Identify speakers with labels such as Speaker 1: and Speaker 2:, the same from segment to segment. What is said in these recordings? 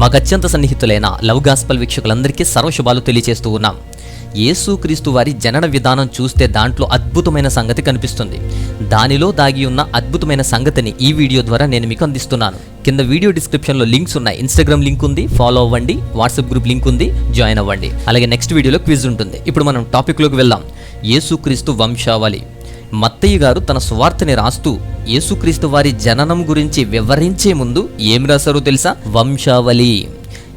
Speaker 1: మాకు అత్యంత సన్నిహితులైన love gospel వీక్షకులందరికీ సర్వశుభాలు తెలియజేస్తూ ఉన్నాం. యేసుక్రీస్తు వారి జనన విధానం చూస్తే దాంట్లో అద్భుతమైన సంగతి కనిపిస్తుంది. దానిలో దాగి ఉన్న అద్భుతమైన సంగతిని ఈ వీడియో ద్వారా నేను మీకు అందిస్తున్నాను. కింద వీడియో డిస్క్రిప్షన్లో లింక్స్ ఉన్నాయి. ఇన్స్టాగ్రామ్ లింక్ ఉంది. ఫాలో అవ్వండి. వాట్సాప్ గ్రూప్ లింక్ ఉంది. జాయిన్ అవ్వండి. అలాగే నెక్స్ట్ వీడియోలో క్విజ్ ఉంటుంది. ఇప్పుడు మనం టాపిక్లోకి వెళ్దాం. యేసుక్రీస్తు వంశావళి. మత్తయ్య గారు తన సువార్తని రాస్తూ యేసుక్రీస్తు వారి జననం గురించి వివరించే ముందు ఏం రాశారో తెలుసా? వంశావళి.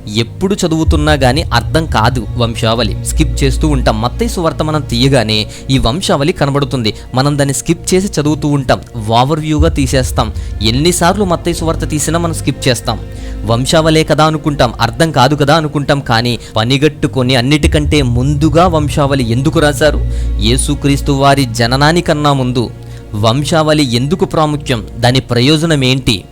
Speaker 1: ఎప్పుడు చదువుతున్నా గానీ అర్థం కాదు వంశావళి. స్కిప్ చేస్తూ ఉంటాం. మత్తై సువార్త మనం తీయగానే ఈ వంశావళి కనబడుతుంది. మనం దాన్ని స్కిప్ చేసి చదువుతూ ఉంటాం. ఓవర్ వ్యూగా తీసేస్తాం. ఎన్నిసార్లు మత్తై సువార్త తీసినా మనం స్కిప్ చేస్తాం. వంశావళే కదా అనుకుంటాం. అర్థం కాదు కదా అనుకుంటాం. కానీ పనిగట్టుకొని అన్నిటికంటే ముందుగా వంశావళి ఎందుకు రాశారు? యేసుక్రీస్తు వారి జననానికన్నా ముందు. వంశావళి ఎందుకు ప్రాముఖ్యం? దాని ప్రయోజనం ఏంటి?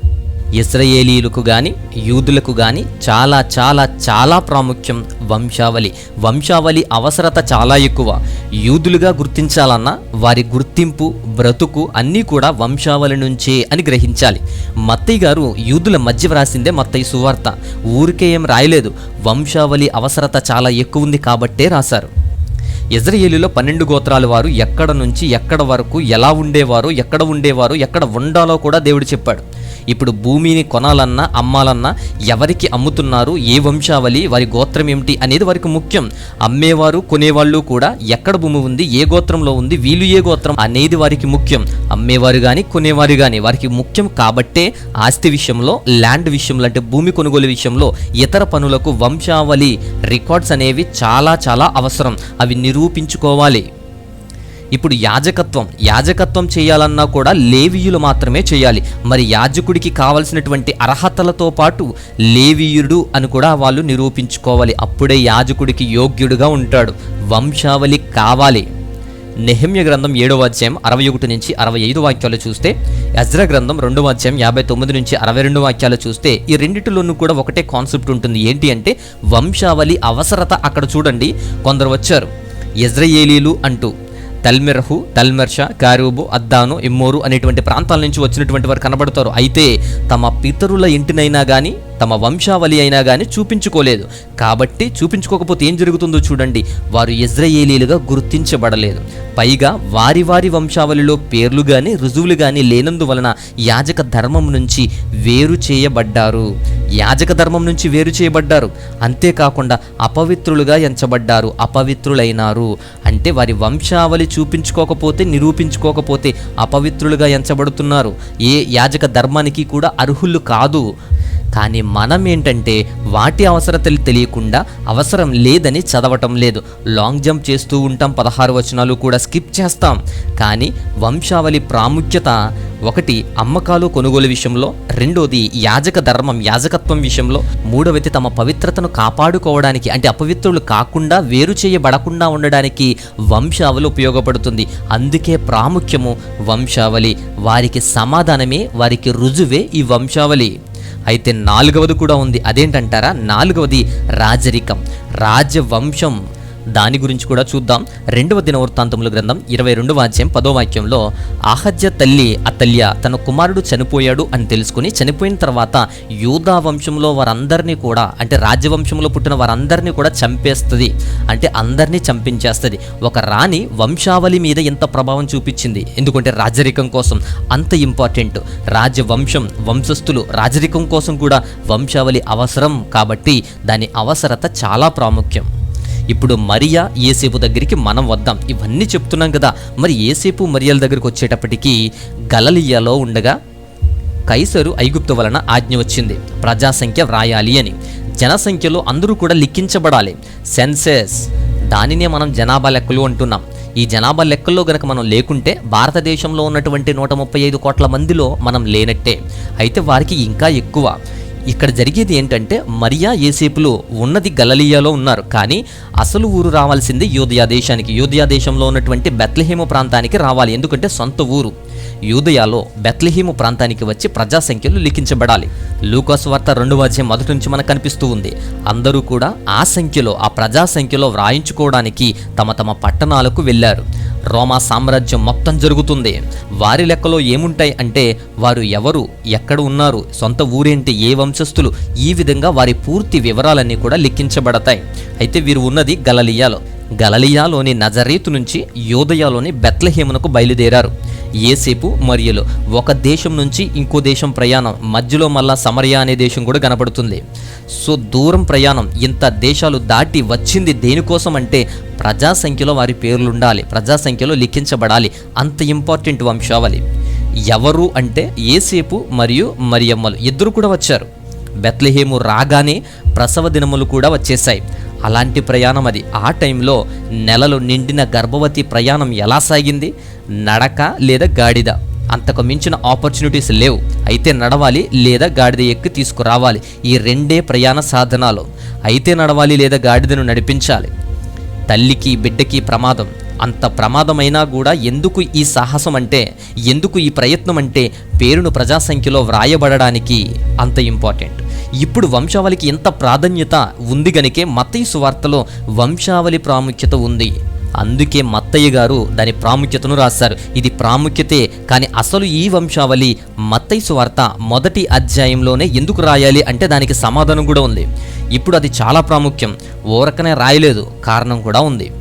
Speaker 1: ఇస్రయేలీలకు కానీ యూదులకు కానీ చాలా చాలా చాలా ప్రాముఖ్యం వంశావళి. వంశావళి అవసరత చాలా ఎక్కువ. యూదులుగా గుర్తించాలన్నా వారి గుర్తింపు బ్రతుకు అన్నీ కూడా వంశావళి నుంచే అని గ్రహించాలి. మత్తయ్య గారు యూదుల మధ్య వ్రాసిందే మత్తయ్య సువార్త. ఊరికే ఏం రాయలేదు. వంశావళి అవసరత చాలా ఎక్కువ ఉంది కాబట్టే రాశారు. ఇజ్రాయేలీలో పన్నెండు గోత్రాల వారు ఎక్కడ నుంచి ఎక్కడ వరకు ఎలా ఉండేవారు ఎక్కడ ఉండేవారు ఎక్కడ ఉండాలో కూడా దేవుడు చెప్పాడు. ఇప్పుడు భూమిని కొనాలన్నా అమ్మాలన్నా ఎవరికి అమ్ముతున్నారు ఏ వంశావళి వారి గోత్రం ఏమిటి అనేది వారికి ముఖ్యం. అమ్మేవారు కొనేవాళ్ళు కూడా ఎక్కడ భూమి ఉంది ఏ గోత్రంలో ఉంది వీళ్ళు ఏ గోత్రం అనేది వారికి ముఖ్యం. అమ్మేవారు కానీ కొనేవారు కానీ వారికి ముఖ్యం కాబట్టే ఆస్తి విషయంలో ల్యాండ్ విషయంలో అంటే భూమి కొనుగోలు విషయంలో ఇతర పనులకు వంశావళి రికార్డ్స్ అనేవి చాలా చాలా అవసరం. అవి చూపించుకోవాలి. ఇప్పుడు యాజకత్వం యాజకత్వం చేయాలన్నా కూడా లేవీయులు మాత్రమే చేయాలి. మరి యాజకుడికి కావలసినటువంటి అర్హతలతో పాటు లేవీయుడు అని కూడా వాళ్ళు నిరూపించుకోవాలి. అప్పుడే యాజకుడికి యోగ్యుడుగా ఉంటాడు. వంశావళి కావాలి. నెహమ్య గ్రంథం ఏడవ అధ్యాయం అరవై ఒకటి నుంచి అరవై ఐదు వాక్యాలు చూస్తే అజ్ర గ్రంథం రెండవ అధ్యాయం యాభై తొమ్మిది నుంచి అరవై రెండు వాక్యాలు చూస్తే ఈ రెండిటిలోనూ కూడా ఒకటే కాన్సెప్ట్ ఉంటుంది. ఏంటి అంటే వంశావళి అవసరత అక్కడ చూడండి. కొందరు వచ్చారు. ఇజ్రాయేలీలు అంటూ తల్మెర్హు తల్మెర్ష కారూబు అద్దాను ఇమ్మోరు అనేటువంటి ప్రాంతాల నుంచి వచ్చినటువంటి వారు కనబడతారు. అయితే తమ పితరుల ఇంటినైనా కానీ తమ వంశావళి అయినా కానీ చూపించుకోలేదు. కాబట్టి చూపించుకోకపోతే ఏం జరుగుతుందో చూడండి. వారు ఇజ్రాయేలీలుగా గుర్తించబడలేదు. పైగా వారి వారి వంశావళిలో పేర్లు కానీ రుజువులు కానీ లేనందువలన యాజక ధర్మం నుంచి వేరు చేయబడ్డారు. యాజక ధర్మం నుంచి వేరు చేయబడ్డారు. అంతేకాకుండా అపవిత్రులుగా ఎంచబడ్డారు. అపవిత్రులైనారు. అంటే వారి వంశావళి చూపించుకోకపోతే నిరూపించుకోకపోతే అపవిత్రులుగా ఎంచబడుతున్నారు. ఏ యాజక ధర్మానికి కూడా అర్హులు కాదు. కానీ మనం ఏంటంటే వాటి అవసరతలు తెలియకుండా అవసరం లేదని చదవటం లేదు. లాంగ్ జంప్ చేస్తూ ఉంటాం పదహారు వచనాలు కూడా స్కిప్ చేస్తాం. కానీ వంశావళి ప్రాముఖ్యత ఒకటి అమ్మకాలు కొనుగోలు విషయంలో. రెండోది యాజక ధర్మం యాజకత్వం విషయంలో. మూడవది తమ పవిత్రతను కాపాడుకోవడానికి అంటే అపవిత్రులు కాకుండా వేరు చేయబడకుండా ఉండడానికి వంశావళి ఉపయోగపడుతుంది. అందుకే ప్రాముఖ్యము వంశావళి. వారికి సమాధానమే వారికి రుజువే ఈ వంశావళి. అయితే నాలుగవది కూడా ఉంది. అదేంటంటారా? నాలుగవది రాజరికం. రాజవంశం. దాని గురించి కూడా చూద్దాం. రెండవ దినవృత్తాంతముల గ్రంథం ఇరవై రెండవ అధ్యాయం పదో వాక్యంలో అహజ్య తల్లి అతల్య తన కుమారుడు చనిపోయాడు అని తెలుసుకుని చనిపోయిన తర్వాత యూదా వంశంలో వారందరినీ కూడా అంటే రాజ్యవంశంలో పుట్టిన వారందరినీ కూడా చంపేస్తుంది. అంటే అందరినీ చంపించేస్తుంది. ఒక రాణి వంశావళి మీద ఎంత ప్రభావం చూపించింది. ఎందుకంటే రాజరికం కోసం అంత ఇంపార్టెంట్. రాజవంశం వంశస్థులు రాజరికం కోసం కూడా వంశావళి అవసరం కాబట్టి దాని అవసరత చాలా ప్రాముఖ్యం. ఇప్పుడు మరియా ఏసేపు దగ్గరికి మనం వద్దాం. ఇవన్నీ చెప్తున్నాం కదా. మరి ఏసేపు మరియల దగ్గరికి వచ్చేటప్పటికీ గలలియాలో ఉండగా కైసరు ఐగుప్తు వలన ఆజ్ఞ వచ్చింది. ప్రజాసంఖ్య వ్రాయాలి అని. జనసంఖ్యలో అందరూ కూడా లిఖించబడాలి. సెన్సెస్ దానినే మనం జనాభా లెక్కలు అంటున్నాం. ఈ జనాభా లెక్కల్లో గనక మనం లేకుంటే భారతదేశంలో ఉన్నటువంటి నూట ముప్పై ఐదు కోట్ల మందిలో మనం లేనట్టే. అయితే వారికి ఇంకా ఎక్కువ. ఇక్కడ జరిగేది ఏంటంటే మరియా ఏసేపులు ఉన్నది గలలియాలో ఉన్నారు. కానీ అసలు ఊరు రావాల్సింది యోధయా దేశానికి. యోధయా దేశంలో ఉన్నటువంటి బెత్లహేము ప్రాంతానికి రావాలి. ఎందుకంటే సొంత ఊరు. యూదయాలో బెత్లహీము ప్రాంతానికి వచ్చి ప్రజా సంఖ్యలు లిఖించబడాలి. లూకాస్ వార్త రెండవ అధ్యాయం మొదటి నుంచి మనకు కనిపిస్తూ ఉంది. అందరూ కూడా ఆ సంఖ్యలో ఆ ప్రజా సంఖ్యలో వ్రాయించుకోవడానికి తమ తమ పట్టణాలకు వెళ్ళారు. రోమా సామ్రాజ్యం మొత్తం జరుగుతుంది. వారి లెక్కలో ఏముంటాయి అంటే వారు ఎవరు ఎక్కడ ఉన్నారు సొంత ఊరేంటి ఏ వంశస్థులు ఈ విధంగా వారి పూర్తి వివరాలన్నీ కూడా లిఖించబడతాయి. అయితే వీరు ఉన్నది గలలియాలో. గలలియాలోని నజరీతు నుంచి యోదయాలోని బెత్లహేమునకు బయలుదేరారు. ఏసేపు మరియులు ఒక దేశం నుంచి ఇంకో దేశం ప్రయాణం మధ్యలో మళ్ళా సమరయ అనే దేశం కూడా కనపడుతుంది సో దూరం ప్రయాణం ఇంత దేశాలు దాటి వచ్చింది దేనికోసం అంటే ప్రజా సంఖ్యలో వారి పేర్లు ఉండాలి ప్రజా సంఖ్యలో లిఖించబడాలి. అంత ఇంపార్టెంట్ వంశావళి. ఎవరు అంటే ఏసేపు మరియు మరియమ్మలు. ఇద్దరు కూడా వచ్చారు. బెత్లహేము రాగానే ప్రసవ దినములు కూడా వచ్చేసాయి అలాంటి ప్రయాణం అది. ఆ టైంలో నెలలు నిండిన గర్భవతి ప్రయాణం ఎలా సాగింది? నడక లేదా గాడిద? అంతకు మించిన ఆపర్చునిటీస్ లేవు. అయితే నడవాలి లేదా గాడిద ఎక్కి తీసుకురావాలి. ఈ రెండే ప్రయాణ సాధనాలు. అయితే నడవాలి లేదా గాడిదను నడిపించాలి. తల్లికి బిడ్డకి ప్రమాదం. అంత ప్రమాదమైనా కూడా ఎందుకు ఈ సాహసం అంటే ఎందుకు ఈ ప్రయత్నం అంటే పేరును ప్రజాసంఖ్యలో వ్రాయబడడానికి అంత ఇంపార్టెంట్. ఇప్పుడు వంశావళికి ఎంత ప్రాధాన్యత ఉంది గనికే మత్తయి సువార్తలో వంశావళి ప్రాముఖ్యత ఉంది. అందుకే మత్తయ్య గారు దాని ప్రాముఖ్యతను రాశారు. ఇది ప్రాముఖ్యతే కానీ అసలు ఈ వంశావళి మత్తయ్య సువార్త మొదటి అధ్యాయంలోనే ఎందుకు రాయాలి అంటే దానికి సమాధానం కూడా ఉంది. ఇప్పుడు అది చాలా ప్రాముఖ్యం. ఓరకనే రాయలేదు కారణం కూడా ఉంది.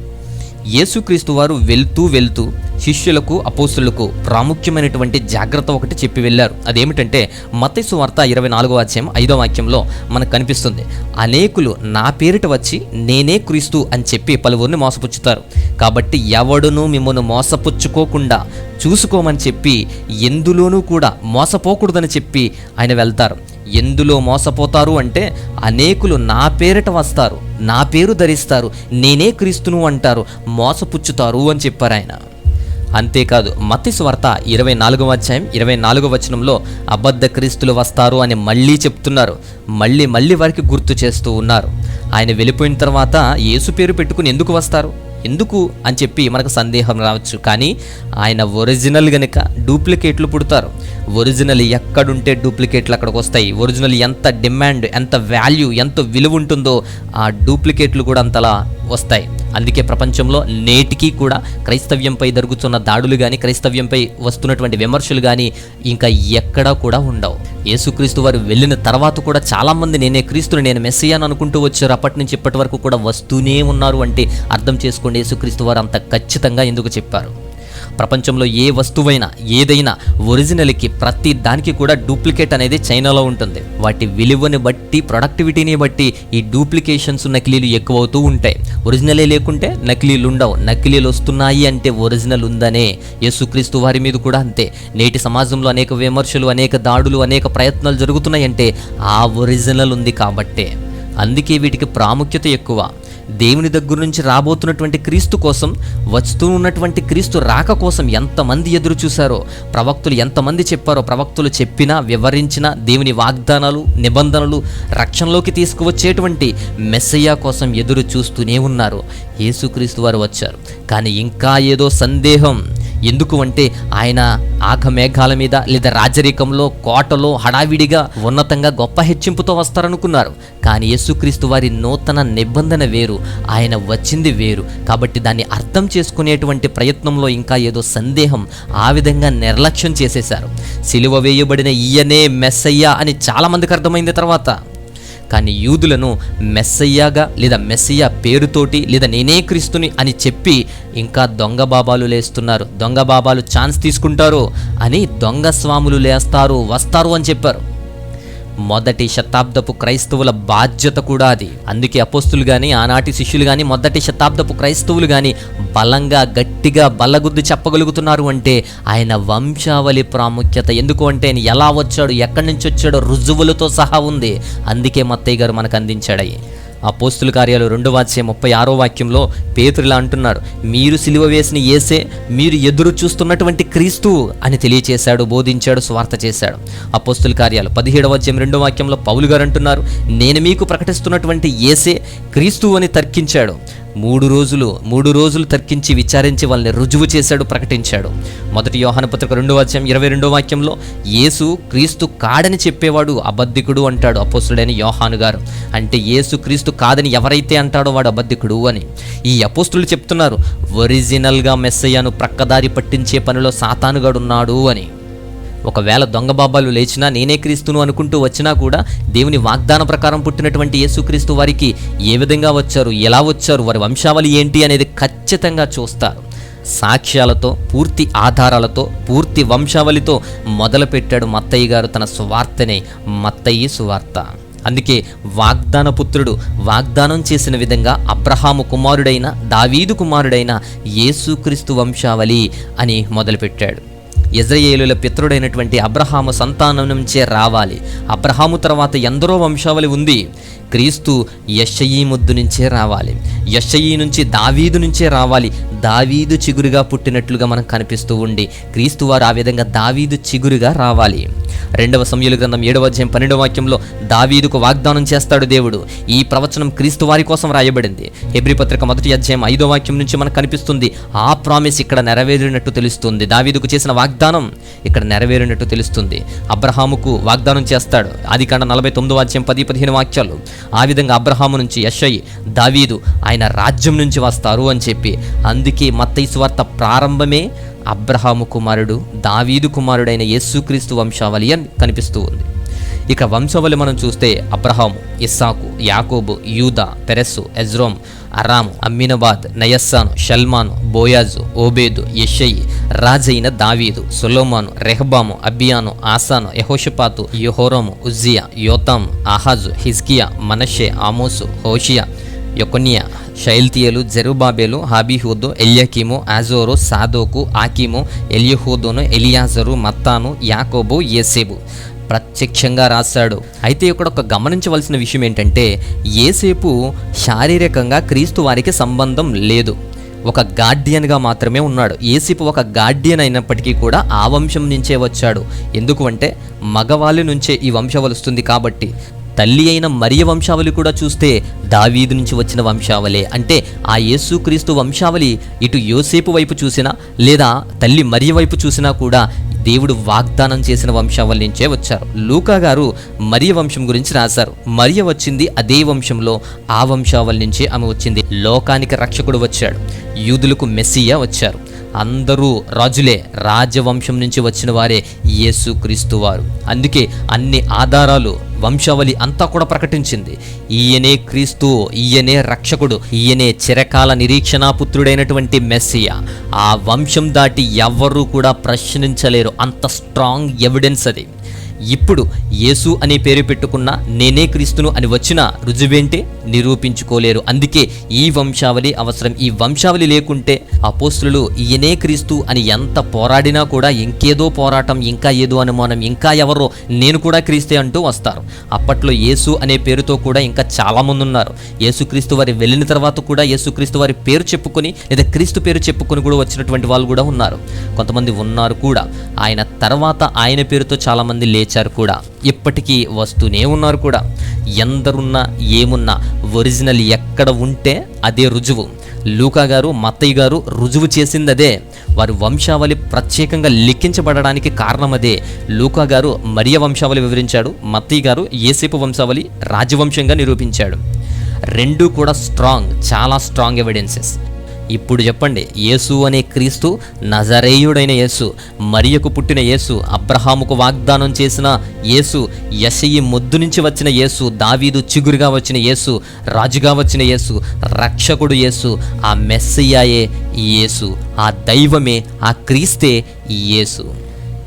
Speaker 1: యేసుక్రీస్తు వారు వెళ్తూ వెళ్తూ శిష్యులకు అపోస్తులకు ప్రాముఖ్యమైనటువంటి జాగ్రత్త ఒకటి చెప్పి వెళ్ళారు. అదేమిటంటే మతేసు వార్త ఇరవై నాలుగో అధ్యాయం ఐదో వాక్యంలో మనకు కనిపిస్తుంది అనేకులు నా పేరిట వచ్చి నేనే క్రీస్తు అని చెప్పి పలువురిని మోసపుచ్చుతారు. కాబట్టి ఎవడునూ మిమ్మల్ని మోసపుచ్చుకోకుండా చూసుకోమని చెప్పి ఎందులోనూ కూడా మోసపోకూడదని చెప్పి ఆయన వెళ్తారు. ఎందులో మోసపోతారు అంటే అనేకులు నా పేరిట వస్తారు నా పేరు ధరిస్తారు నేనే క్రీస్తును అంటారు మోసపుచ్చుతారు అని చెప్పారు ఆయన. అంతేకాదు మత్తి స్వార్త ఇరవై నాలుగవ అధ్యాయం ఇరవై నాలుగవ వచనంలో అబద్ధ క్రీస్తులు వస్తారు అని మళ్ళీ చెప్తున్నారు. మళ్ళీ మళ్ళీ వారికి గుర్తు చేస్తూ ఉన్నారు. ఆయన వెళ్ళిపోయిన తర్వాత యేసు పేరు పెట్టుకుని ఎందుకు వస్తారు? ఎందుకు అని చెప్పి మనకు సందేహం రావచ్చు. కానీ ఆయన ఒరిజినల్ గనుక డూప్లికేట్లు పుడతారు. ఒరిజినల్ ఎక్కడుంటే డూప్లికేట్లు అక్కడికి వస్తాయి ఒరిజినల్ ఎంత డిమాండ్ ఎంత వాల్యూ ఎంత విలువ ఉంటుందో ఆ డూప్లికేట్లు కూడా అంతలా వస్తాయి. అందుకే ప్రపంచంలో నేటికి కూడా క్రైస్తవ్యంపై జరుగుతున్న దాడులు కానీ క్రైస్తవ్యంపై వస్తున్నటువంటి విమర్శలు కానీ ఇంకా ఎక్కడా కూడా ఉండవు. యేసుక్రీస్తు వారు వెళ్ళిన తర్వాత కూడా చాలామంది నేనే క్రీస్తుని నేను మెస్సయ్యాను అనుకుంటూ వచ్చారు. అప్పటి నుంచి ఇప్పటి వరకు కూడా వస్తూనే ఉన్నారు అంటే అర్థం చేసుకోండి యేసుక్రీస్తు వారు అంత ఖచ్చితంగా ఎందుకు చెప్పారు? ప్రపంచంలో ఏ వస్తువైనా ఏదైనా ఒరిజినల్కి ప్రతి దానికి కూడా డూప్లికేట్ అనేది చైనాలో ఉంటుంది. వాటి విలువని బట్టి ప్రొడక్టివిటీని బట్టి ఈ డూప్లికేషన్స్ నకిలీలు ఎక్కువ అవుతూ ఉంటాయి. ఒరిజినలే లేకుంటే నకిలీలు ఉండవు. నకిలీలు వస్తున్నాయి అంటే ఒరిజినల్ ఉందనే యేసుక్రీస్తు వారి మీద కూడా అంతే. నేటి సమాజంలో అనేక విమర్శలు అనేక దాడులు అనేక ప్రయత్నాలు జరుగుతున్నాయి అంటే ఆ ఒరిజినల్ ఉంది కాబట్టే. అందుకే వీటికి ప్రాముఖ్యత ఎక్కువ. దేవుని దగ్గర నుంచి రాబోతున్నటువంటి క్రీస్తు కోసం వస్తూ ఉన్నటువంటి క్రీస్తు రాక కోసం ఎంతమంది ఎదురు చూశారో ప్రవక్తులు ఎంతమంది చెప్పారో ప్రవక్తులు చెప్పినా వివరించిన దేవుని వాగ్దానాలు నిబంధనలు రక్షణలోకి తీసుకువచ్చేటువంటి మెస్సయ్య కోసం ఎదురు చూస్తూనే ఉన్నారు. యేసుక్రీస్తు వారు వచ్చారు. కానీ ఇంకా ఏదో సందేహం ఎందుకు అంటే ఆయన ఆకమేఘాల మీద లేదా రాజరికంలో కోటలో హడావిడిగా ఉన్నతంగా గొప్ప హెచ్చింపుతో వస్తారనుకున్నారు. కానీ యేసుక్రీస్తు వారి నూతన నిబంధన వేరు ఆయన వచ్చింది వేరు. కాబట్టి దాన్ని అర్థం చేసుకునేటువంటి ప్రయత్నంలో ఇంకా ఏదో సందేహం ఆ విధంగా నిర్లక్ష్యం చేసేశారు. సిలువ వేయబడిన ఈయనే మెస్సయ్య అని చాలామందికి అర్థమైంది తర్వాత. కానీ యూదులను మెస్సయ్యాగా లేదా మెస్సయ్య పేరుతోటి లేదా నేనే క్రీస్తుని అని చెప్పి ఇంకా దొంగ బాబాలు లేస్తున్నారు. దొంగ బాబాలు ఛాన్స్ తీసుకుంటారు. అని దొంగ స్వాములు లేస్తారు వస్తారు అని చెప్పారు. మొదటి శతాబ్దపు క్రైస్తవుల బాధ్యత కూడా అది. అందుకే అపోస్తులు కానీ ఆనాటి శిష్యులు కానీ మొదటి శతాబ్దపు క్రైస్తవులు కానీ బలంగా గట్టిగా బల్లగుద్ది చెప్పగలుగుతున్నారు అంటే ఆయన వంశావళి ప్రాముఖ్యత. ఎందుకు అంటే ఆయన ఎలా వచ్చాడు ఎక్కడి నుంచి వచ్చాడో రుజువులతో సహా ఉంది. అందుకే మత్తయ్య గారు మనకు అందించాడు ఆ పోస్తుల కార్యాలు రెండు వాచ్య ముప్పై ఆరో వాక్యంలో పేతురిలా అంటున్నారు మీరు సిలువ వేసిన ఏసే మీరు ఎదురు చూస్తున్నటువంటి క్రీస్తు అని తెలియచేశాడు బోధించాడు స్వార్థ చేశాడు. ఆ పోస్తుల కార్యాలు పదిహేడవ అధ్యాయం రెండో వాక్యంలో పౌలు గారు అంటున్నారు నేను మీకు ప్రకటిస్తున్నటువంటి ఏసే క్రీస్తు అని తర్కించాడు. మూడు రోజులు మూడు రోజులు తర్కించి విచారించి వాళ్ళని రుజువు చేశాడు ప్రకటించాడు. మొదటి యోహాన పత్రిక రెండో వాక్యం ఇరవై రెండో వాక్యంలో యేసు క్రీస్తు కాడని చెప్పేవాడు అబద్ధికుడు అంటాడు అపోస్తుడైన యోహాను గారు. అంటే యేసు క్రీస్తు కాదని ఎవరైతే అంటాడో వాడు అబద్ధికుడు అని. ఈ అపోస్తులు చెప్తున్నారు ఒరిజినల్గా మెస్సయ్యను ప్రక్కదారి పట్టించే పనిలో సాతానుగాడున్నాడు అని. ఒకవేళ దొంగ బాబాలు లేచినా నేనే క్రీస్తును అనుకుంటూ వచ్చినా కూడా దేవుని వాగ్దాన ప్రకారం పుట్టినటువంటి యేసుక్రీస్తు వారికి ఏ విధంగా వచ్చారు ఎలా వచ్చారు వారి వంశావళి ఏంటి అనేది ఖచ్చితంగా చూస్తారు. సాక్ష్యాలతో పూర్తి ఆధారాలతో పూర్తి వంశావళితో మొదలుపెట్టాడు మత్తయ్య గారు తన సువార్తనే మత్తయ్య సువార్త. అందుకే వాగ్దాన పుత్రుడు వాగ్దానం చేసిన విధంగా అబ్రహాము కుమారుడైన దావీదు కుమారుడైన యేసుక్రీస్తు వంశావళి అని మొదలుపెట్టాడు. ఇజ్రాయేలుల పితృడైనటువంటి అబ్రహాము సంతానం నుంచే రావాలి. అబ్రహాము తర్వాత ఎందరో వంశావళి ఉంది. క్రీస్తు యషయి ముద్దు నుంచే రావాలి. యషయీ నుంచి దావీదు నుంచే రావాలి. దావీదు చిగురుగా పుట్టినట్లుగా మనకు కనిపిస్తూ ఉండి క్రీస్తు వారు ఆ విధంగా దావీదు చిగురుగా రావాలి. రెండవ సమయలు గ్రంథం ఏడవ అధ్యాయం పన్నెండవ వాక్యంలో దావీదుకు వాగ్దానం చేస్తాడు దేవుడు. ఈ ప్రవచనం క్రీస్తు వారి కోసం రాయబడింది. హెబ్రి పత్రిక మొదటి అధ్యాయం ఐదో వాక్యం నుంచి మనకు కనిపిస్తుంది ఆ ప్రామిస్ ఇక్కడ నెరవేరినట్టు తెలుస్తుంది. దావీదుకు చేసిన వాగ్దానం ఇక్కడ నెరవేరినట్టు తెలుస్తుంది. అబ్రహాముకు వాగ్దానం చేస్తాడు. ఆది కాండ నలభై తొమ్మిదో అధ్యాయం పది పదిహేను వాక్యాలు ఆ విధంగా అబ్రహాము నుంచి యషయ్ దావీదు ఆయన రాజ్యం నుంచి వస్తారు అని చెప్పి. అందుకే మత్తయి సువార్త ప్రారంభమే అబ్రహాము కుమారుడు దావీదు కుమారుడైన యేసుక్రీస్తు వంశావళి అని కనిపిస్తూ ఉంది. ఇక వంశావళి మనం చూస్తే అబ్రహాము ఇస్సాకు యాకోబు యూదా పెరెస్సు ఎజ్రోమ్ అరాము అమ్మినబాద్ నయస్సాను షల్మాను బోయాజు ఓబేదు యషయి రాజైన దావీదు సొలోమాను రెహబాము అబియాను ఆసాను యహోషపాతు యుహోరము ఉజ్జియా యోతాము ఆహాజు హిజ్కియా మనషే ఆమోసు హోషియా యొకొనియా షైల్తియలు జెరుబాబేలు హాబీహూదు ఎల్యకీము ఆజోరు సాదోకు ఆకీము ఎలియహూదును ఎలియాజరు మత్తాను యాకోబు యేసేబు. ప్రత్యక్షంగా రాశాడు. అయితే ఇక్కడ ఒక గమనించవలసిన విషయం ఏంటంటే ఏసేపు శారీరకంగా క్రీస్తు వారికి సంబంధం లేదు. ఒక గార్డియన్గా మాత్రమే ఉన్నాడు. ఏసేపు ఒక గార్డియన్ అయినప్పటికీ కూడా ఆ వంశం నుంచే వచ్చాడు. ఎందుకు అంటే మగవాళ్ళ నుంచే ఈ వంశవలి వస్తుంది కాబట్టి తల్లి అయిన మరియ వంశావళి కూడా చూస్తే దావీదు నుంచి వచ్చిన వంశావళే. అంటే ఆ యేసుక్రీస్తు వంశావళి ఇటు యోసేపు వైపు చూసినా లేదా తల్లి మరియ వైపు చూసినా కూడా దేవుడు వాగ్దానం చేసిన వంశావళి నుంచే వచ్చారు. లూకా గారు మరియ వంశం గురించి రాశారు. మరియ వచ్చింది అదే వంశంలో ఆ వంశావళి నుంచే ఆమె వచ్చింది. లోకానికి రక్షకుడు వచ్చాడు. యూదులకు మెస్సియా వచ్చారు. అందరూ రాజులే రాజవంశం నుంచి వచ్చిన వారే యేసు క్రీస్తు వారు. అందుకే అన్ని ఆధారాలు వంశావళి అంతా కూడా ప్రకటించింది. ఈయనే క్రీస్తు ఈయనే రక్షకుడు ఈయనే చిరకాల నిరీక్షణాపుత్రుడైనటువంటి మెస్సియా. ఆ వంశం దాటి ఎవ్వరూ కూడా ప్రశ్నించలేరు. అంత స్ట్రాంగ్ ఎవిడెన్స్ అది. ఇప్పుడు యేసు అనే పేరు పెట్టుకున్న నేనే క్రీస్తును అని వచ్చిన రుజువేంటే? నిరూపించుకోలేరు. అందుకే ఈ వంశావళి అవసరం. ఈ వంశావళి లేకుంటే అపోస్తులు ఈయనే క్రీస్తు అని ఎంత పోరాడినా కూడా ఇంకేదో పోరాటం ఇంకా ఏదో అనుమానం ఇంకా ఎవరో నేను కూడా క్రీస్తే అంటూ వస్తారు. అప్పట్లో యేసు అనే పేరుతో కూడా ఇంకా చాలా మంది ఉన్నారు. యేసుక్రీస్తు వారి వెళ్ళిన తర్వాత కూడా యేసుక్రీస్తు వారి పేరు చెప్పుకొని లేదా క్రీస్తు పేరు చెప్పుకొని కూడా వచ్చినటువంటి వాళ్ళు కూడా ఉన్నారు. కొంతమంది ఉన్నారు కూడా. ఆయన తర్వాత ఆయన పేరుతో చాలామంది లేచారు కూడా. ఇప్పటికీ వస్తూనే ఉన్నారు కూడా. ఎందరున్నా ఏమున్నా ఒరిజినల్ ఎక్కడ ఉంటే అదే రుజువు. లూకా గారు మత్తయ్య గారు రుజువు చేసింది అదే. వారి వంశావళి ప్రత్యేకంగా లిఖించబడడానికి కారణం అదే. లూకా గారు మరియ వంశావళి వివరించాడు. మత్తయ్య గారు ఏసేపు వంశావళి రాజవంశంగా నిరూపించాడు. రెండూ కూడా స్ట్రాంగ్ చాలా స్ట్రాంగ్ ఎవిడెన్సెస్. ఇప్పుడు చెప్పండి యేసు అనే క్రీస్తు నజరేయుడైన యేసు మరియకు పుట్టిన యేసు అబ్రహాముకు వాగ్దానం చేసిన యేసు యశయి మొద్దు నుంచి వచ్చిన యేసు దావీదు చిగురుగా వచ్చిన యేసు రాజుగా వచ్చిన యేసు రక్షకుడు యేసు ఆ మెస్సయ్యాయే యేసు ఆ దైవమే ఆ క్రీస్తే యేసు.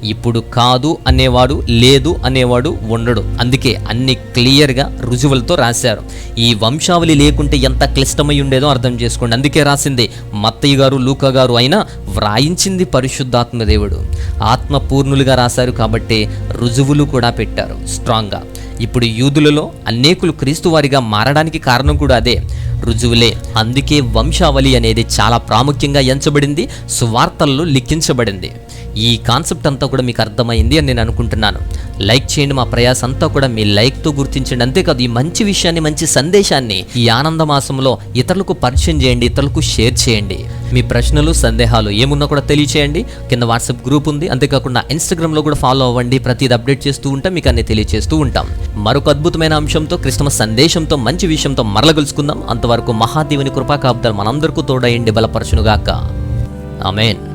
Speaker 1: ఇప్పుడు కాదు అనేవాడు లేదు అనేవాడు ఉండడు. అందుకే అన్ని క్లియర్గా రుజువులతో రాశారు. ఈ వంశావళి లేకుంటే ఎంత క్లిష్టమై ఉండేదో అర్థం చేసుకోండి. అందుకే రాసింది మత్తయ్య గారు లూకా గారు అయినా వ్రాయించింది పరిశుద్ధాత్మదేవుడు ఆత్మపూర్ణులుగా రాశారు కాబట్టి రుజువులు కూడా పెట్టారు స్ట్రాంగ్గా. ఇప్పుడు యూదులలో అనేకులు క్రీస్తువారిగా మారడానికి కారణం కూడా అదే. రుజువులే. అందుకే వంశావళి అనేది చాలా ప్రాముఖ్యంగా ఎంచబడింది సువార్తల్లో లిఖించబడింది. ఈ కాన్సెప్ట్ అంతా కూడా మీకు అర్థమైంది అని నేను అనుకుంటున్నాను. లైక్ చేయండి మా ప్రయాస అంతా కూడా మీ లైక్తో గుర్తించండి. అంతేకాదు ఈ మంచి విషయాన్ని మంచి సందేశాన్ని ఈ ఆనంద మాసంలో ఇతరులకు పరిచయం చేయండి ఇతరులకు షేర్ చేయండి. మీ ప్రశ్నలు సందేహాలు ఏమున్నా కూడా తెలియచేయండి. కింద వాట్సాప్ గ్రూప్ ఉంది. అంతేకాకుండా ఇన్స్టాగ్రామ్లో కూడా ఫాలో అవ్వండి. ప్రతిది అప్డేట్ చేస్తూ ఉంటాం. మీకు అన్ని తెలియచేస్తూ ఉంటాం. మరొక అద్భుతమైన అంశంతో క్రిస్మస్ సందేశంతో మంచి విషయంతో మరల కలుసుకుందాం అంతవరకు మహాదేవుని కృపాకాబ్దాలు మనందరికీ తోడయండి. బలపరచునుగాక. ఆమెన్.